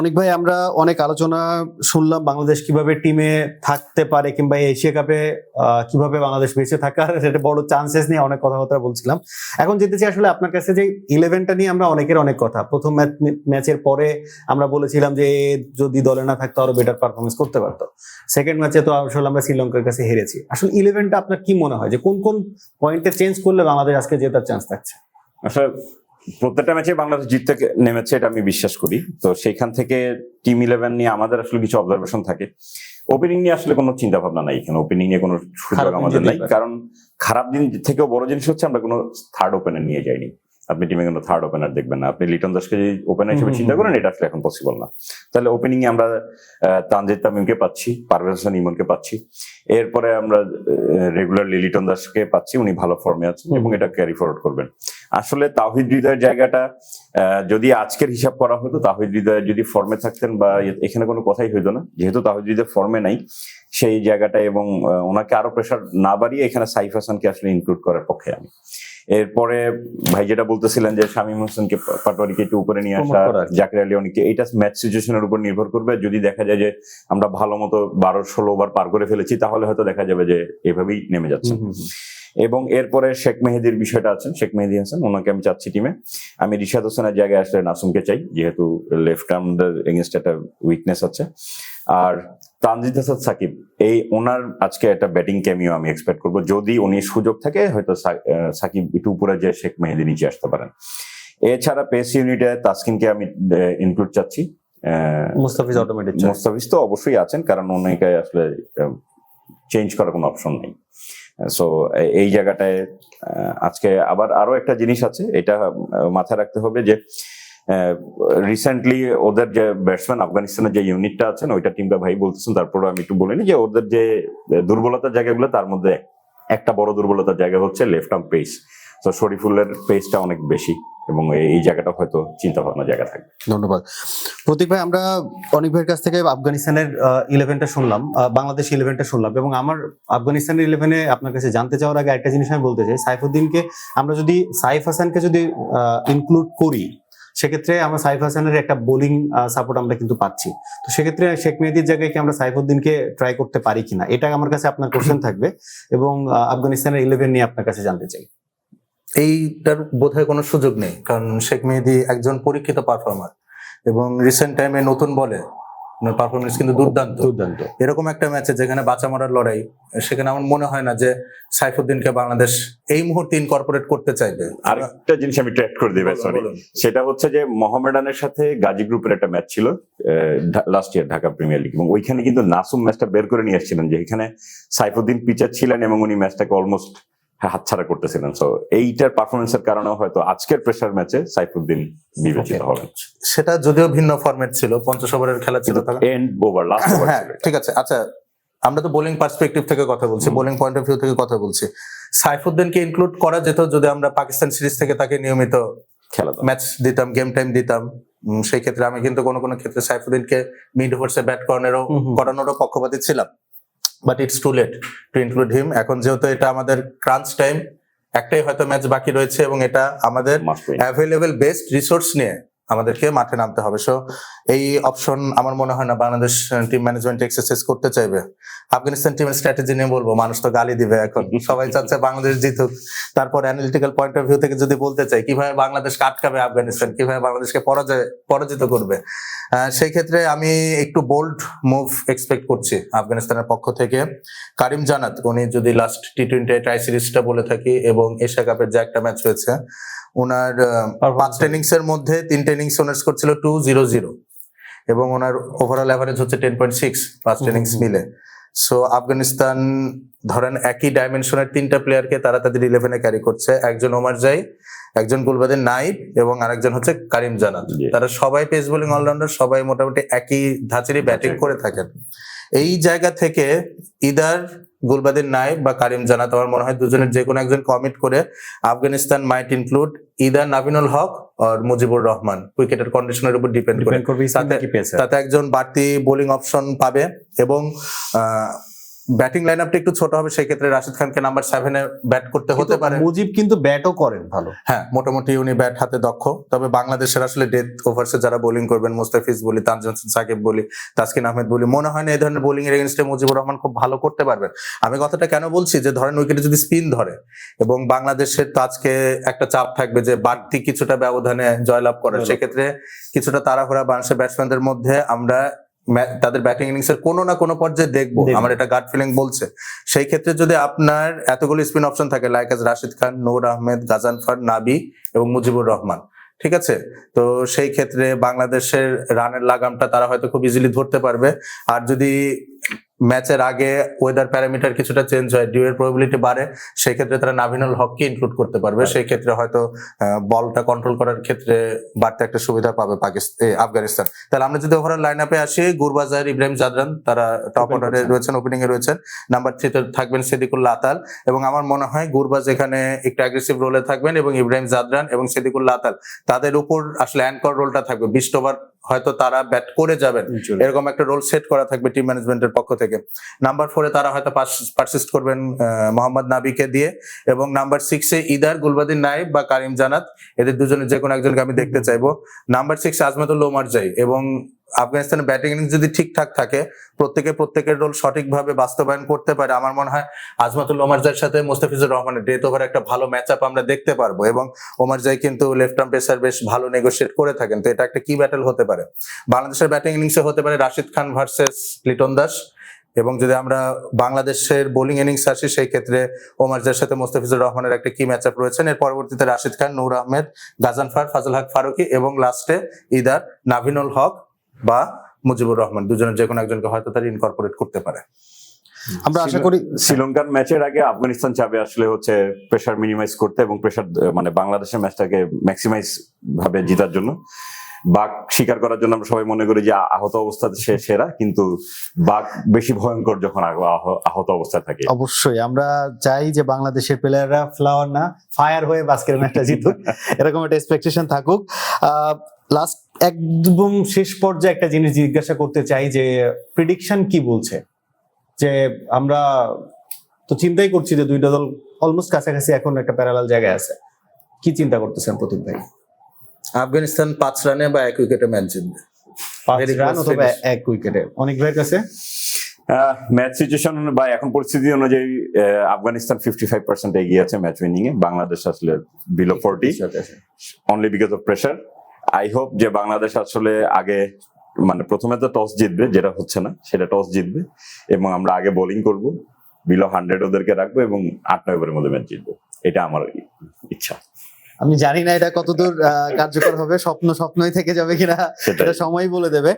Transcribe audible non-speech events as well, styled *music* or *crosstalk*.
অনেক ভাই, আমরা অনেক আলোচনা শুনলাম বাংলাদেশ কীভাবে টিমে থাকতে পারে কিংবা এশিয়া কাপে কীভাবে বাংলাদেশ বেঁচে থাকার *laughs* সেটা বড় চান্সেস নিয়ে অনেক কথাবার্তা বলছিলাম। এখন যেতে চাই আসলে আপনার কাছে যে ইলেভেনটা নিয়ে আমরা অনেকের অনেক কথা। প্রথম ম্যাচের পরে আমরা বলেছিলাম যে যদি দলে না থাকতো আরও বেটার পারফরমেন্স করতে পারতো। সেকেন্ড ম্যাচে তো আসলে আমরা শ্রীলঙ্কার কাছে হেরেছি। আসলে ইলেভেনটা আপনার কি মনে হয়? যে কোন কোন পয়েন্টে চেঞ্জ করলে বাংলাদেশ আজকে জেতার চান্স থাকছে? আসলে প্রত্যেকটা ম্যাচে বাংলাদেশ জিততে নেমেছে এটা আমি বিশ্বাস করি। তো সেইখান থেকে টিম ইলেভেন নিয়ে আমাদের আসলে কিছু অবজারভেশন থাকে। ওপেনিং নিয়ে আসলে কোনো চিন্তা ভাবনা নাই এখানে। ওপেনিং নিয়ে কোনো সুযোগ আমাদের নাই। কারণ খারাপ দিন থেকেও বড় জিনিস হচ্ছে আমরা কোনো থার্ড ওপেনার নিয়ে যাইনি। আপনি টিমে কোনো থার্ড ওপেনার দেখবেন না। আপনি লিটন দাসকে যদি ওপেনার হিসেবে চিন্তা করেন এটা আসলে এখন পসিবল না। তাহলে ওপেনিং এ আমরা তানজিদ তামিমকে পাচ্ছি পারভেজ হোসেন ইমনকে পাচ্ছি। এরপরে আমরা রেগুলারলি লিটন দাসকে পাচ্ছি। উনি ভালো ফর্মে আছেন এবং এটা ক্যারি ফরওয়ার্ড করবেন। আসলে তাহিদ হৃদয়ের জায়গাটা যদি আজকের হিসাব করা হতো তাহিদ হৃদয় যদি ফর্মে থাকতেন বা এখানে কোনো কথাই হইতো না যেহেতু তাহিদ হৃদয় ফর্মে নাই সেই জায়গাটা এবং ওনাকে আরও প্রেশার না বাড়িয়ে এখানে সাইফ হাসানকে আসলে ইনক্লুড করার পক্ষে আমি এরপরে ভাই যেটা বলতেছিলেন যে শামীম হোসেনকে পাটোয়ারিকে একটু উপরে নিয়ে আসা। জাকির আলী অনেককে এইটা ম্যাচ সিচুয়েশনের উপর নির্ভর করবে যদি দেখা যায় যে আমরা ভালো মতো বারো ষোলো ওভার পার করে ফেলেছি তাহলে হয়তো দেখা যাবে যে এভাবেই নেমে যাচ্ছে। এবং এরপরে শেখ মেহেদির বিষয়টা আছেন শেখ মেহেদি হাসান ওনাকে আমি চাচ্ছি টিমে আমি রিশাদ হোসেনের জায়গায় আসলে নাসুমকে চাই যেহেতু লেফট আর্মদের এগেনস্ট একটা উইকনেস আছে। আর তানজিদ হাসান সাকিব এই ওনার আজকে একটা ব্যাটিং ক্যামিও আমি এক্সপেক্ট করব। যদি উনি সুযোগ থাকে হয়তো সাকিব একটু উপরে যে শেখ মেহেদি নিচে আসতে পারেন। এছাড়া পেস ইউনিটে তাসকিনকে আমি ইনক্লুড চাচ্ছি। মুস্তাফিজ অটোমেটিক মোস্তাফিজ তো অবশ্যই আছেন কারণ ওনাকে আসলে চেঞ্জ করার কোনো অপশন নেই। সো এই জায়গাটায় আজকে আবার আরও একটা জিনিস আছে, এটা মাথায় রাখতে হবে যে রিসেন্টলি ওদের যে ব্যাটসম্যান আফগানিস্তানের যে ইউনিটটা আছেন, ওইটা টিমটা ভাই বলতেছেন তারপরে আমি একটু বলিনি যে ওদের যে দুর্বলতার জায়গাগুলো, তার মধ্যে একটা বড় দুর্বলতার জায়গা হচ্ছে লেফট আর্ম পেস তো শরীফুলের পেসটা অনেক বেশি এবং এই- জায়গাটা হয়তো চিন্তা ভাবনা জায়গা থাকবে। ধন্যবাদ। প্রতীক ভাই, আমরা অনেক ভাইয়ের কাছ থেকে আফগানিস্তানের ইলেভেনটা শুনলাম বাংলাদেশ ইলেভেনটা শুনলাম এবং আমার আফগানিস্তানের ইলেভেনে আপনার কাছে জানতে চাওয়ার আগে একটা জিনিস আমি বলতে চাই। সাইফুদ্দিনকে আমরা যদি, সাইফ হাসানকে যদি ইনক্লুড করি, সেক্ষেত্রে আমরা সাইফ হাসানের একটা বোলিং সাপোর্ট আমরা কিন্তু পাচ্ছি। তো সেক্ষেত্রে শেখ মেহেদির জায়গায় কি আমরা সাইফুদ্দিনকে ট্রাই করতে পারি কিনা, এটা আমার কাছে আপনার কোশ্চেন থাকবে এবং আফগানিস্তানের ইলেভেন নিয়ে আপনার কাছে জানতে চাই। এইটার বোধহয় কোনো সুযোগ নেই। কারণ শেখ মেহেদি একজন পরীক্ষিত পারফর্মার এবং রিসেন্ট টাইমে নতুন বলে ওনার পারফরমেন্স কিন্তু দুর্দান্ত। দুর্দান্ত। এরকম একটা ম্যাচে যেখানে বাঁচা মরার লড়াই সেখানে আমার মনে হয় না যে সাইফুদ্দিনকে বাংলাদেশ এই মুহূর্তে ইনকর্পোরেট করতে চাইবে। আরেকটা জিনিস আমি ট্র্যাক করে দিই সরি সেটা হচ্ছে যে মোহামেডানের সাথে গাজী গ্রুপের একটা ম্যাচ ছিল last year Dhaka premier league এবং ওইখানে কিন্তু নাসুম ম্যাচটা বের করে নিয়ে আসছিলেন যে এখানে সাইফুদ্দিন পিচার ছিলেন এবং উনি ম্যাচটাকে অলমোস্ট হাতছাড়া করতেছিলেন। সো এইটার পারফরমেন্সের কারণে হয়তো আজকের প্রেশার ম্যাচে সাইফুদ্দিন বিবেচিত. হবেন। সেটা যদিও ভিন্ন ফরম্যাট ছিল পঞ্চাশ ওভারের খেলা ছিল এন্ড ওভার লাস্ট ওভার হ্যাঁ ঠিক আছে। আচ্ছা আমরা তো বোলিং পার্সপেক্টিভ থেকে কথা বলছি বোলিং পয়েন্ট অফ ভিউ থেকে কথা বলছি। সাইফুদ্দিনকে ইনক্লুড করা যেত যদি আমরা পাকিস্তান সিরিজ থেকে তাকে নিয়মিত খেলা ম্যাচ দিতাম গেম টাইম দিতাম। সেই ক্ষেত্রে আমি কিন্তু কোনো কোনো ক্ষেত্রে সাইফুদ্দিনকে মিড ওভার্সে ব্যাট করানোরও। করানোরও পক্ষপাতী ছিলাম। But it's too late to include him এখন যেহেতু এটা আমাদের ক্রাঞ্চ টাইম একটাই হয়তো ম্যাচ বাকি রয়েছে এবং এটা আমাদের অ্যাভেলেবেল বেস্ট রিসোর্স নিয়ে আমাদেরকে মাঠে নামতে হবে। সো এই অপশন আমার মনে হয় না বাংলাদেশ টিম ম্যানেজমেন্ট এক্সারসাইজ করতে চাইবে। আফগানিস্তান টিমের স্ট্র্যাটেজি নিয়ে বলব মানুষ তো গালি দিবে এখন। *laughs* সবাই চাচ্ছে বাংলাদেশ জিতুক। তারপর অ্যানালিটিক্যাল পয়েন্ট অফ ভিউ থেকে যদি বলতে চাই কীভাবে বাংলাদেশকে আটকাবে আফগানিস্তান? কীভাবে বাংলাদেশকে পরাজয় পরাজিত করবে? সেই ক্ষেত্রে আমি একটু বোল্ড মুভ এক্সপেক্ট করছি আফগানিস্তানের পক্ষ থেকে। কারিম জানাত উনি যদি লাস্ট টি টোয়েন্টি ট্রাই সিরিজটা বলে থাকি এবং এশিয়া কাপের যে একটা ম্যাচ হয়েছে ওনার আহ, পাঁচটা ইনিংস এর মধ্যে তিনটে ইনিংস ওনার স্কোর ছিল টু জিরো জিরো এবং ওনার ওভারঅল অ্যাভারেজ হচ্ছে ten point six hmm, innings মিলে সো আফগানিস্তান ধরেন একই ডাইমেনশনের তিনটা প্লেয়ারকে তারা তাদের ইলেভেনে ক্যারি করছে। একজন ওমার জাই একজন গুলবাদের নাইব এবং আরেকজন হচ্ছে কারিম জানাল তারা সবাই পেস বোলিং অলরাউন্ডার সবাই মোটামুটি একই ধাঁচেরই ব্যাটিং করে থাকেন। এই জায়গা থেকে ইদার গুলবাদিন নাইব বা কারিম জানাত। আমার মনে হয় দুজনের যে কোনো একজন কমিট করে Afghanistan might include either Naveen ul Haq আর মুজিবুর রহমান। উইকেটের কন্ডিশনের উপর ডিপেন্ড করে। তাতে- তাতে একজন বাড়তি বোলিং অপশন পাবে এবং আহ, ব্যাটিং লাইন আপটা একটু ছোট হবে সেই ক্ষেত্রে রাশিদ খানকে নাম্বার সেভেনে ব্যাট করতে হতে পারে। মুজিব কিন্তু ব্যাটও করেন ভালো। হ্যাঁ মোটামুটি উনি ব্যাট হাতে দক্ষ। তবে বাংলাদেশের আসলে ডেথ ওভার্সে যারা বোলিং করবেন মুস্তাফিজ বলি তানজান সাকিব বলি তাসকিন আহমেদ বলি মনে হয় না এই ধরনের বোলিং এর এগেনস্টে মুজিবুর রহমান খুব ভালো করতে পারবেন। আমি কথাটা কেন বলছি? যে ধরেন উইকেটে যদি স্পিন ধরে এবং বাংলাদেশের তো আজকে একটা চাপ থাকবে যে বাড়তি কিছুটা ব্যবধানে জয়লাভ করার জয়লাভ। সেক্ষেত্রে কিছুটা তাড়াহুড়া বাংলাদেশের ব্যাটসম্যানদের মধ্যে আমরা তাদের ব্যাটিং ইনিংসের কোনো না কোনো পর্যায়ে দেখব। আমার এটা গার্ড ফিলিং বলছে। সেই ক্ষেত্রে যদি আপনার এতগুলো স্পিন অপশন থাকে লাইক আজ রাশিদ খান নূর আহমেদ গাজানফার নাবি এবং মুজিবুর রহমান ঠিক আছে? তো সেই ক্ষেত্রে বাংলাদেশের রানের লাগামটা তারা হয়তো খুব ইজিলি ধরতে পারবে। আর যদি ম্যাচের আগে ওয়েদার প্যারামিটার কিছুটা চেঞ্জ হয় ডিউ এর প্রবাবিলিটি বাড়ে সেই ক্ষেত্রে তারা নাভিনাল হককে ইনক্লুড করতে পারবে। সেই ক্ষেত্রে হয়তো বলটা কন্ট্রোল করার ক্ষেত্রে বাড়তে একটা সুবিধা পাবে পাকিস্তান আফগানিস্তান। তাহলে আমরা যদি ওভারঅল লাইন আপে আসি গুরবাজার ইব্রাহিম জাদরান তারা টপ অর্ডারে রয়েছেন ওপেনিং এ রয়েছেন। নাম্বার থ্রিতে থাকবেন সিদ্দিকুল্লাহ আতাল এবং আমার মনে হয় গুরবাজ এখানে একটু অ্যাগ্রেসিভ রোলে থাকবেন এবং ইব্রাহিম জাদরান এবং সিদ্দিকুল্লাহ আতাল তাদের উপর আসলে অ্যাঙ্কর রোলটা থাকবে। বিশ ওভার হয়তো তারা ব্যাট করে যাবেন। এরকম একটা রোল সেট করা থাকবে টিম ম্যানেজমেন্টের পক্ষ থেকে। নাম্বার ফোরে তারা হয়তো পার্সিস্ট করবেন আহ, মোহাম্মদ নাবিকে দিয়ে এবং নাম্বার সিক্সে ইদার গুলবাদিন নাইব বা কারিম জানাত। এদের দুজনের যে কোনো একজনকে আমি দেখতে চাইব। নাম্বার সিক্স আজমাতুল ওমার যাই এবং আফগানিস্তানের ব্যাটিং ইনিংস যদি ঠিকঠাক থাকে, প্রত্যেকে প্রত্যেকের রোল সঠিকভাবে বাস্তবায়ন করতে পারে। আমার মনে হয় আজমাতুল ওমার জাইয়ের সাথে মোস্তাফিজুর রহমানের ডেথ ওভার একটা ভালো ম্যাচ আপ আমরা দেখতে পারব এবং ওমার জাই কিন্তু লেফট আর্ম পেসার বেশ ভালো নেগোসিয়েট করে থাকেন। তো এটা একটা কি ব্যাটেল হতে পারে। বাংলাদেশের ব্যাটিং ইনিংসে হতে পারে রাশিদ খান ভার্সেস লিটন দাস। এবং যদি আমরা বাংলাদেশের বোলিং ইনিংস আসি, সেই ক্ষেত্রে ওমার জার সাথে মোস্তাফিজুর রহমানের একটা কি ম্যাচ আপ রয়েছেন এর পরবর্তীতে রাশিদ খান, নূর আহমেদ গাজানফার ফাজল হক ফারুকি এবং লাস্টে ইদার, নাভিনুল হক বা মুজিবুর রহমান দুজনের যে কোনো একজনকে হয়তো তারা ইনকর্পোরেট করতে পারে। আমরা আশা করি শ্রীলঙ্কার ম্যাচের আগে আফগানিস্তান চাবে আসলে হচ্ছে প্রেশার মিনিমাইজ করতে এবং প্রেশার মানে বাংলাদেশের ম্যাচটাকে ম্যাক্সিমাইজ ভাবে জেতার জন্য। বাঘ শিকার করার জন্য আমরা সবাই মনে করি যে আহত অবস্থাতে সে সেরা কিন্তু বাঘ বেশি ভয়ঙ্কর যখন আহ- আহ- আহত অবস্থায় থাকে। অবশ্যই আমরা চাই যে বাংলাদেশের প্লেয়াররা ফ্লাওয়ার না ফায়ার হয়ে বাস্কের ম্যাচটা জিতুক। *laughs* এরকম একটা এক্সপেকটেশন থাকুক। লাস্ট একদম শেষ পর্যায়ে একটা জিনিস জিজ্ঞাসা করতে চাই যে প্রিডিকশন কি বলছে? যে আমরা তো চিন্তাই করছি যে দুইটা দল অলমোস্ট কাছাকাছি এখন একটা প্যারালাল জায়গায় আছে। কি চিন্তা করতেছেন প্রতীক ভাই? আফগানিস্তান পাঁচ রানে বা এক উইকেটে ম্যাচ জিতবে। পাঁচ রান অথবা এক উইকেটে। অনেক ভাইয়ের কাছে? ম্যাচ সিচুয়েশন বা এখন পরিস্থিতি অনুযায়ী আহ, আফগানিস্তান ফিফটি ফাইভ পার্সেন্ট এগিয়ে আছে ম্যাচ উইনিং এ বাংলাদেশ আসলে below forty only because of pressure I hope যে বাংলাদেশ আসলে আগে মানে প্রথমে তো টস জিতবে যেটা হচ্ছে না সেটা টস জিতবে এবং আমরা আগে বোলিং করব বিলো হান্ড্রেড ওদেরকে রাখব এবং আট নয় ওভারের মধ্যে ম্যাচ জিতবো। এটা আমার ইচ্ছা। আমি জানি না এটা কতদূর কার্যকর হবে স্বপ্ন স্বপ্নই থেকে যাবে কিনা সেটা সময় বলে দেবে।